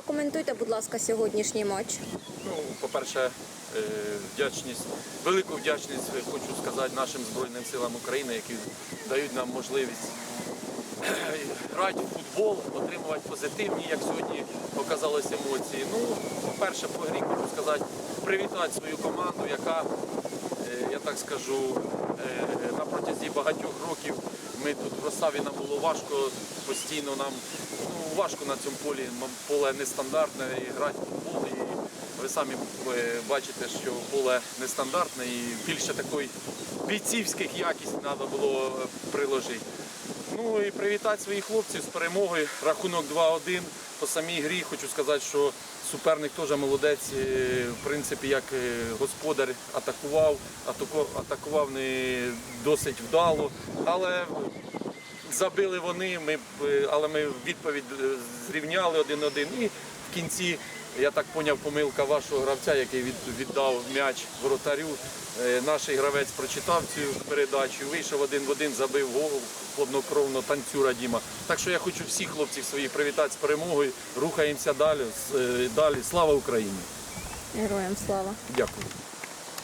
Прокоментуйте, будь ласка, сьогоднішній матч. Ну, по-перше, е, вдячність, велику вдячність хочу сказати нашим Збройним силам України, які дають нам можливість е, грати в футбол, отримувати позитивні, як сьогодні показалось емоції. Ну, по-перше, по грі хочу сказати, привітати свою команду, яка, так скажу, е, на протязі багатьох років ми тут в Росаві нам було важко, постійно нам ну, важко на цьому полі. Поле нестандартне і грати в футбол. І ви самі е, бачите, що поле нестандартне і більше такої бійцівських якість треба було е, приложити. Ну і привітати своїх хлопців з перемогою. Рахунок 2-1 по самій грі. Хочу сказати, що суперник теж молодець. е, В принципі, як е, господар атакував, атаку- атакував не досить вдало. Але забили вони, ми, е, але ми відповідь е, зрівняли один-один. І в кінці, я так зрозумів, помилка вашого гравця, який від, віддав м'яч воротарю. Е, Наш гравець прочитав цю передачу, вийшов один в один, забив гол хладнокровно танцюра Діма. Так що я хочу всіх хлопців своїх привітати з перемогою. Рухаємося далі. Далі. Слава Україні! Героям слава! Дякую.